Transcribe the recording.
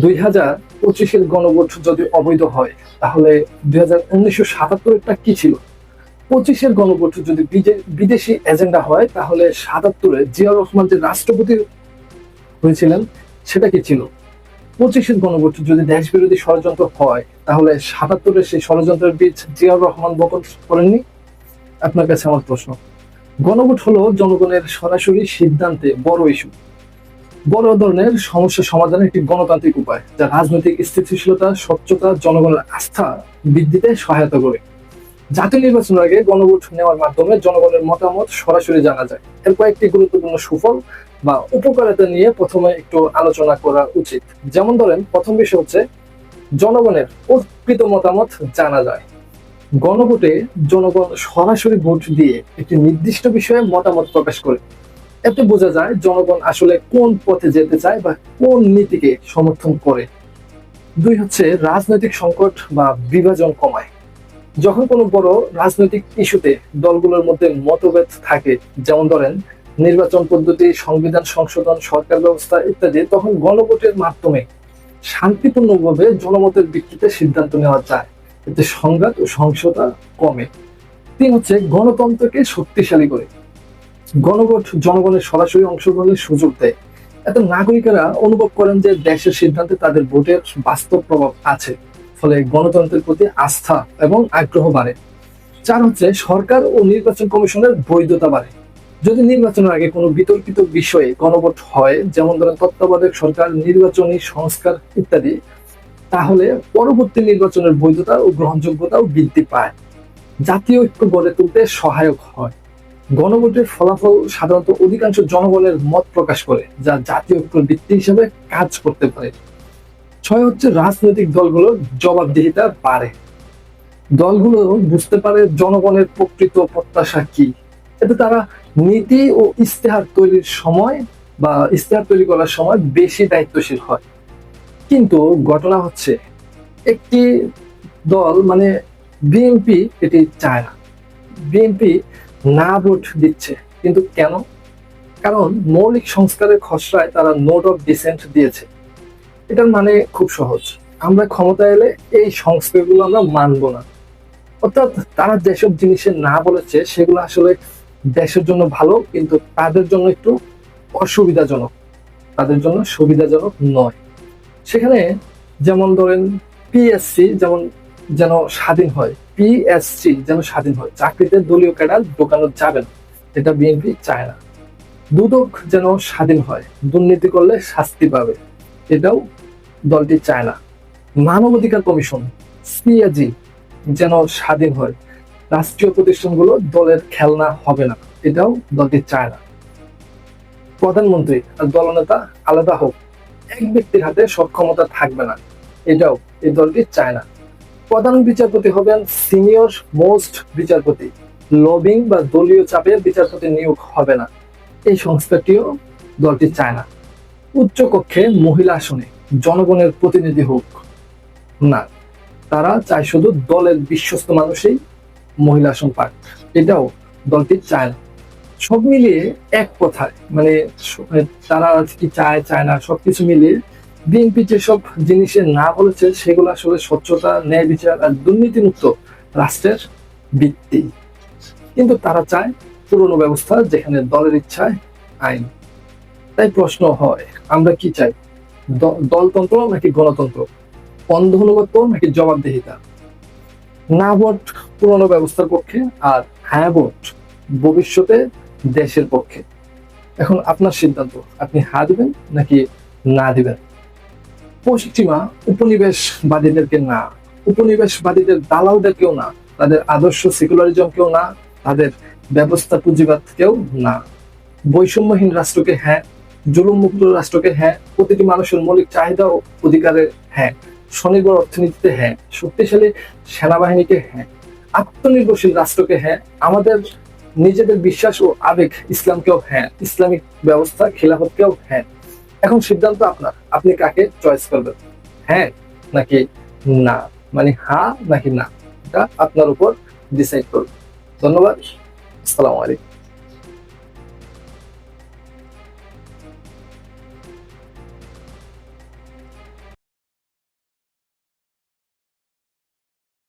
দুই হাজার পঁচিশের গণভোট যদি অবৈধ হয়, তাহলে দুই হাজার উনিশশো সাতাত্তরেরটা কি ছিল? পঁচিশের গণভোট যদি বিদেশি এজেন্ডা হয়, তাহলে সাতাত্তরে জিয়াউর রহমান যে রাষ্ট্রপতি হয়েছিলেন, সেটা কি ছিল? পঁচিশের গণভোট যদি দেশ বিরোধী ষড়যন্ত্র হয়, তাহলে সাতাত্তরের সেই ষড়যন্ত্রের বীজ জিয়াউর রহমান বপন করেননি? আপনার কাছে আমার প্রশ্ন। গণভোট হলো জনগণের সরাসরি সিদ্ধান্তে বড় ইস্যু বড় ধরনের সমস্যা সমাধানের একটি গণতান্ত্রিক উপায়, যা রাজনৈতিক স্থিতিশীলতা, স্বচ্ছতা, জনগণের আস্থা বৃদ্ধিতে সহায়তা করে। জাতীয় নির্বাচনের আগে গণভোট নেওয়ার মাধ্যমে জনগণের মতামত সরাসরি জানা যায়। এর কয়েকটি গুরুত্বপূর্ণ সুফল বা উপকারিতা নিয়ে প্রথমে একটু আলোচনা করা উচিত। যেমন ধরেন, প্রথম বিষয় হচ্ছে, জনগণের প্রকৃত মতামত জানা যায়। গণভোটে জনগণ সরাসরি ভোট দিয়ে একটি নির্দিষ্ট বিষয়ে মতামত প্রকাশ করে। এতে বোঝা যায় জনগণ আসলে কোন পথে যেতে চায় বা কোন নীতিকে সমর্থন করে। দুই হচ্ছে রাজনৈতিক সংকট বা বিভাজন কমায়। যখন কোনো বড় রাজনৈতিক ইস্যুতে দলগুলোর মধ্যে মতভেদ থাকে, যেমন ধরেন নির্বাচন পদ্ধতি, সংবিধান সংশোধন, সরকার ব্যবস্থা ইত্যাদি, তখন গণভোটের মাধ্যমে শান্তিপূর্ণভাবে জনমতের ভিত্তিতে সিদ্ধান্ত নেওয়া যায়। এতে সংঘাত ও সহিংসতা কমে। তিন হচ্ছে গণতন্ত্রকে শক্তিশালী করে। গণভোট জনগণের সরাসরি অংশগ্রহণের সুযোগ দেয়। এত নাগরিকেরা অনুভব করেন যে দেশের সিদ্ধান্তে তাদের ভোটের বাস্তব প্রভাব আছে, ফলে গণতন্ত্রের প্রতি আস্থা এবং আগ্রহ বাড়ে। চার হচ্ছে, সরকার ও নির্বাচন কমিশনের বৈধতা বাড়ে। যদি নির্বাচনের আগে কোনো বিতর্কিত বিষয়ে গণভোট হয়, যেমন ধরেন তত্ত্বাবধায়ক সরকার, নির্বাচনী সংস্কার ইত্যাদি, তাহলে পরবর্তী নির্বাচনের বৈধতা ও গ্রহণযোগ্যতাও বৃদ্ধি পায়। জাতীয় ঐক্য গড়ে তুলতে সহায়ক হয়। গণভোটের ফলাফল সাধারণত অধিকাংশ জনগণের মত প্রকাশ করে, যা জাতীয় ঐক্যের ভিত্তি হিসেবে কাজ করতে পারে। ছয় হচ্ছে রাজনৈতিক দলগুলোর জবাবদিহিতা বাড়ে। দলগুলো বুঝতে পারে জনগণের প্রকৃত প্রত্যাশা কি। এতে তারা নীতি ও ইস্তেহার তৈরির সময় বা ইস্তেহার তৈরি করার সময় বেশি দায়িত্বশীল হয়। কিন্তু ঘটনা হচ্ছে, একটি দল মানে বিএনপি এটি চায় না। বিএনপি না ভোট দিচ্ছে। কিন্তু কেন? কারণ মৌলিক সংস্কারের খসড়ায় তারা নোট অফ ডিসেন্ট দিয়েছে। এটার মানে খুব সহজ। আমরা ক্ষমতা এলে এই সংস্কারগুলো আমরা মানব না। অর্থাৎ তারা যেসব জিনিসের না বলেছে, সেগুলো আসলে দেশের জন্য ভালো, কিন্তু তাদের জন্য একটু অসুবিধাজনক। তাদের জন্য সুবিধাজনক নয়। সেখানে যেমন ধরেন পিএসসি যেমন যেন স্বাধীন হয় পিএসসি যেন স্বাধীন হয়। চাকরিতে দলীয় ক্যাডার ঢোকানো যাবে না এটা বিএনপি চায় না। দুদক যেন স্বাধীন হয়, দুর্নীতি করলে শাস্তি পাবে, এটাও দলটি চায় না। মানবাধিকার কমিশন সিএজি যেন স্বাধীন হয়, রাষ্ট্রীয় প্রতিষ্ঠানগুলো দলের খেলনা হবে না, এটাও দলটি চায় না। প্রধানমন্ত্রী আর দলনেতা আলাদা হোক, এক ব্যক্তির হাতে সক্ষমতা থাকবে না, এটাও এই দলটি চায় না। প্রধান বিচারপতি হবেন সিনিয়র মোস্ট বিচারপতি। লবিং বা দলীয় চাপে বিচারপতি নিয়োগ হবে না। এই সংস্থাটিও দলটি চায় না। উচ্চ কক্ষে মহিলা আসনে জনগণের প্রতিনিধি হোক না। তারা চায় শুধু দলের বিশ্বস্ত মানুষই মহিলা আসন পাক। এটাও দলটি চায় না। সব মিলিয়ে এক কথায় মানে তারা কি চায় চায় না, সবকিছু মিলিয়ে বিএনপি যেসব জিনিসে না বলেছে, সেগুলো আসলে স্বচ্ছতা, ন্যায় বিচার আর দুর্নীতিমুক্ত রাষ্ট্রের ভিত্তি। কিন্তু তারা চায় পুরনো ব্যবস্থা যেখানে দলের ইচ্ছায় আইন। তাই প্রশ্ন হয়, আমরা কি চাই? দলতন্ত্র নাকি গণতন্ত্র? অন্ধ অনুগত্য নাকি জবাবদিহিতা? না ভোট পুরনো ব্যবস্থার পক্ষে আর হ্যাঁ ভোট ভবিষ্যতে দেশের পক্ষে। এখন আপনার সিদ্ধান্ত, আপনি হা দিবেন নাকি না দিবেন? পশ্চিমা উপনিবেশবাদীদেরকে না। উপনিবেশবাদীদের দালালদেরকেও না। তাদের আদর্শ সেকুলারিজমকেও না। তাদের ব্যবস্থা পুঁজিবাদকেও না। বৈষম্যহীন রাষ্ট্রকে হ্যাঁ জুলুম মুক্ত রাষ্ট্রকে হ্যাঁ প্রতিটি মানুষের মৌলিক চাহিদা ও অধিকারের হ্যাঁ স্বনির্ভর অর্থনীতিতে হ্যাঁ শক্তিশালী সেনাবাহিনীকে হ্যাঁ আত্মনির্ভরশীল রাষ্ট্রকে হ্যাঁ আমাদের নিজেদের বিশ্বাস ও আবেগ ইসলামকেও হ্যাঁ ইসলামিক ব্যবস্থা খিলাফতকেও হ্যাঁ এখন সিদ্ধান্ত আপনার। আপনি কাকে চয়েস করবেন? হ্যাঁ নাকি না? মানে হা নাকি না? এটা আপনার উপর ডিসাইড করুন ধন্যবাদ। আসসালামু আলাইকুম।